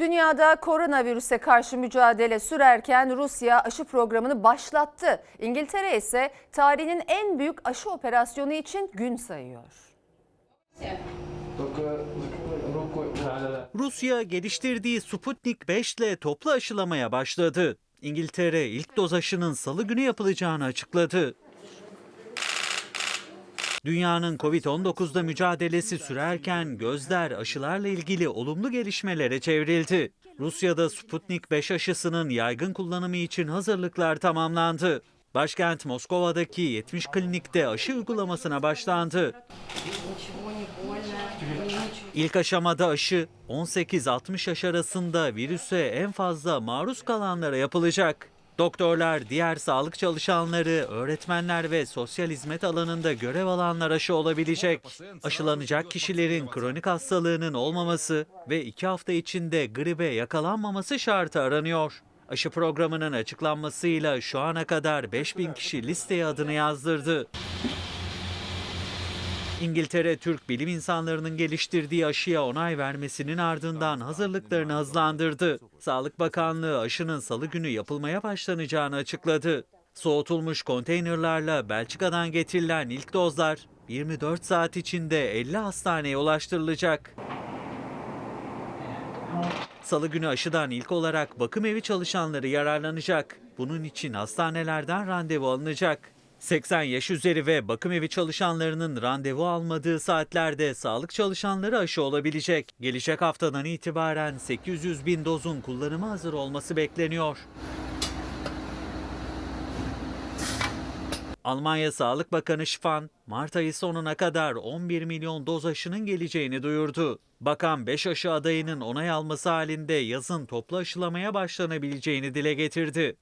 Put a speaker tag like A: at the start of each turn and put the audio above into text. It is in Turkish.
A: Dünyada koronavirüse karşı mücadele sürerken Rusya aşı programını başlattı. İngiltere ise tarihinin en büyük aşı operasyonu için gün sayıyor.
B: Rusya geliştirdiği Sputnik 5 ile toplu aşılamaya başladı. İngiltere ilk doz aşının salı günü yapılacağını açıkladı. Dünyanın Covid-19'da mücadelesi sürerken gözler aşılarla ilgili olumlu gelişmelere çevrildi. Rusya'da Sputnik 5 aşısının yaygın kullanımı için hazırlıklar tamamlandı. Başkent Moskova'daki 70 klinikte aşı uygulamasına başlandı. İlk aşamada aşı 18-60 yaş arasında virüse en fazla maruz kalanlara yapılacak. Doktorlar, diğer sağlık çalışanları, öğretmenler ve sosyal hizmet alanında görev alanlar aşı olabilecek. Aşılanacak kişilerin kronik hastalığının olmaması ve iki hafta içinde gribe yakalanmaması şartı aranıyor. Aşı programının açıklanmasıyla şu ana kadar 5000 kişi listeye adını yazdırdı. İngiltere Türk bilim insanlarının geliştirdiği aşıya onay vermesinin ardından hazırlıklarını hızlandırdı. Sağlık Bakanlığı aşının salı günü yapılmaya başlanacağını açıkladı. Soğutulmuş konteynerlarla Belçika'dan getirilen ilk dozlar 24 saat içinde 50 hastaneye ulaştırılacak. Salı günü aşıdan ilk olarak bakım evi çalışanları yararlanacak. Bunun için hastanelerden randevu alınacak. 80 yaş üzeri ve bakım evi çalışanlarının randevu almadığı saatlerde sağlık çalışanları aşı olabilecek. Gelecek haftadan itibaren 800 bin dozun kullanıma hazır olması bekleniyor. Almanya Sağlık Bakanı Spahn, Mart ayı sonuna kadar 11 milyon doz aşının geleceğini duyurdu. Bakan 5 aşı adayının onay alması halinde yazın toplu aşılamaya başlanabileceğini dile getirdi.